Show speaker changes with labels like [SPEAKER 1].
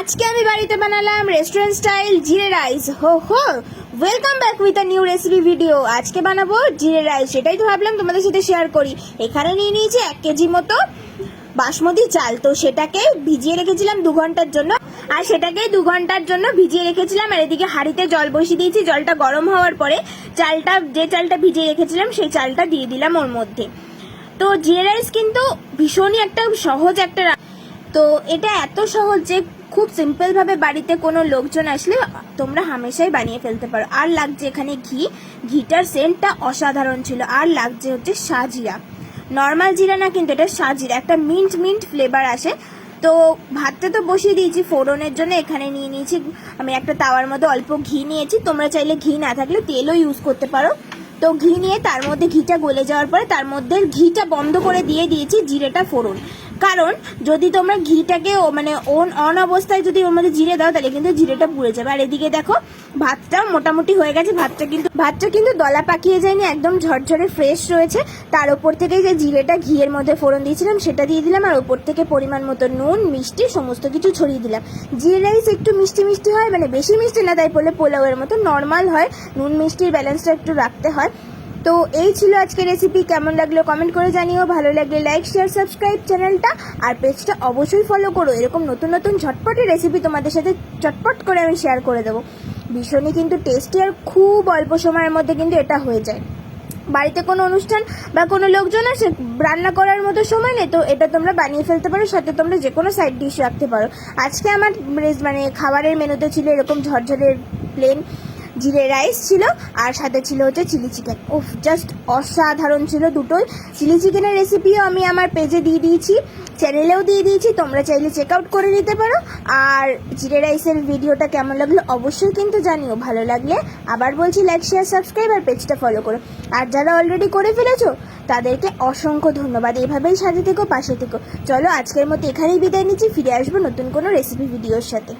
[SPEAKER 1] আজকে আমি বাড়িতে বানালাম রেস্টুরেন্ট স্টাইল জিরে রাইস হো হো। Welcome back with a new recipe video আজকে বানাবো জিরে রাইস সেটাই তো ভাবলাম তোমাদের সাথে শেয়ার করি। এখানে নিয়ে নিয়েছি এক কেজি মতো বাসমতি চাল। তো সেটাকে ভিজিয়ে রেখেছিলাম দু ঘণ্টার জন্য। আর সেটাকে দু ঘণ্টার জন্য ভিজিয়ে রেখেছিলাম। আর এদিকে হাঁড়িতে জল বসিয়ে দিয়েছি। জলটা গরম হওয়ার পরে চালটা, যে চালটা ভিজিয়ে রেখেছিলাম, সেই চালটা দিয়ে দিলাম ওর মধ্যে। তো জিরে রাইস কিন্তু ভীষণই একটা সহজ একটা তো এটা এত সহজ যে খুব সিম্পল ভাবে বাড়িতে কোনো লোকজন আসলে তোমরা হামেশাই বানিয়ে ফেলতে পারো। আর লাগছে এখানে ঘি। ঘিটার সেন্টটা অসাধারণ ছিল। আর লাগছে হচ্ছে সাজিরা নর্মাল জিরা না কিন্তু এটা সাজিরা। একটা মিন্ট মিন্ট ফ্লেভার আসে। তো ভাতটা তো বসিয়ে দিয়েছি। ফোড়নের জন্য এখানে নিয়ে নিয়েছি। আমি একটা তাওয়ার মধ্যে অল্প ঘি নিয়েছি। তোমরা চাইলে ঘি না থাকলে তেলও ইউজ করতে পারো। তো ঘি নিয়ে তার মধ্যে ঘিটা গলে যাওয়ার পরে তার মধ্যে ঘিটা বন্ধ করে দিয়ে দিয়েছি, জিরেটা ফোড়ন। কারণ যদি তোমরা ঘিটাকে ও মানে অন অন অবস্থায় যদি ওর মধ্যে জিরে দাও, তাহলে কিন্তু জিরেটা পুড়ে যাবে। আর এদিকে দেখো, ভাতটাও মোটামুটি হয়ে গেছে, ভাতটা কিন্তু ভাতটা কিন্তু দলা পাকিয়ে যায়নি, একদম ঝরঝরে ফ্রেশ রয়েছে। তার ওপর থেকে যে জিরেটা ঘিয়ের মধ্যে ফোড়ন দিয়েছিলাম, সেটা দিয়ে দিলাম, আর ওপর থেকে পরিমাণ মতো নুন, মিষ্টি, সমস্ত কিছু ছড়িয়ে দিলাম। জিরে রাইস একটু মিষ্টি মিষ্টি হয় মানে বেশি মিষ্টি না, তাই বলে পোলাওয়ের মতো নর্মাল হয়। নুন মিষ্টির ব্যালেন্সটা একটু রাখতে হয়। তো এই ছিল আজকে রেসিপি কেমন লাগল কমেন্ট করে জানিও। ভালো লাগলে লাইক শেয়ার সাবস্ক্রাইব চ্যানেলটা আর পেজটা অবশ্যই ফলো করো। এরকম নতুন নতুন ঝটপটের রেসিপি তোমাদের সাথে চটপট করে আমি শেয়ার করে দেবো। ভীষণই কিন্তু টেস্টি আর খুব অল্প সময়ের মধ্যে কিন্তু এটা হয়ে যায়। বাড়িতে কোনো অনুষ্ঠান বা কোনো লোকজন আসে, রান্না করার মতো সময় নেই, তো এটা তোমরা বানিয়ে ফেলতে পারো। সাথে তোমরা যে কোনো সাইড ডিশ রাখতে পারো। আজকে আমার মানে খাবারের মেনুতে ছিল এরকম ঝরঝরের প্লেন জিরে রাইস ছিল, আর সাথে ছিল হচ্ছে চিলি চিকেন। উফ জাস্ট অসাধারণ ছিল দুটোই। চিলি চিকেনের রেসিপিও আমি আমার পেজে দিয়ে দিয়েছি চ্যানেলেও দিয়ে দিয়েছি, তোমরা চাইলে চেক আউট করে নিতে পারো। আর জিরে রাইসের ভিডিওটা কেমন লাগল অবশ্যই কিন্তু জানিও, ভালো লাগলে আবার বলছি লাইক শেয়ার সাবস্ক্রাইব আর পেজটা ফলো করো। আর যারা অলরেডি করে ফেলেছো, তাদেরকে অসংখ্য ধন্যবাদ। এভাবেই সাথে থেকো, পাশে থেকো। চলো, আজকের মতো এখানেই বিদায় নিচ্ছি, ফিরে আসব নতুন কোনো রেসিপি ভিডিওর সাথে।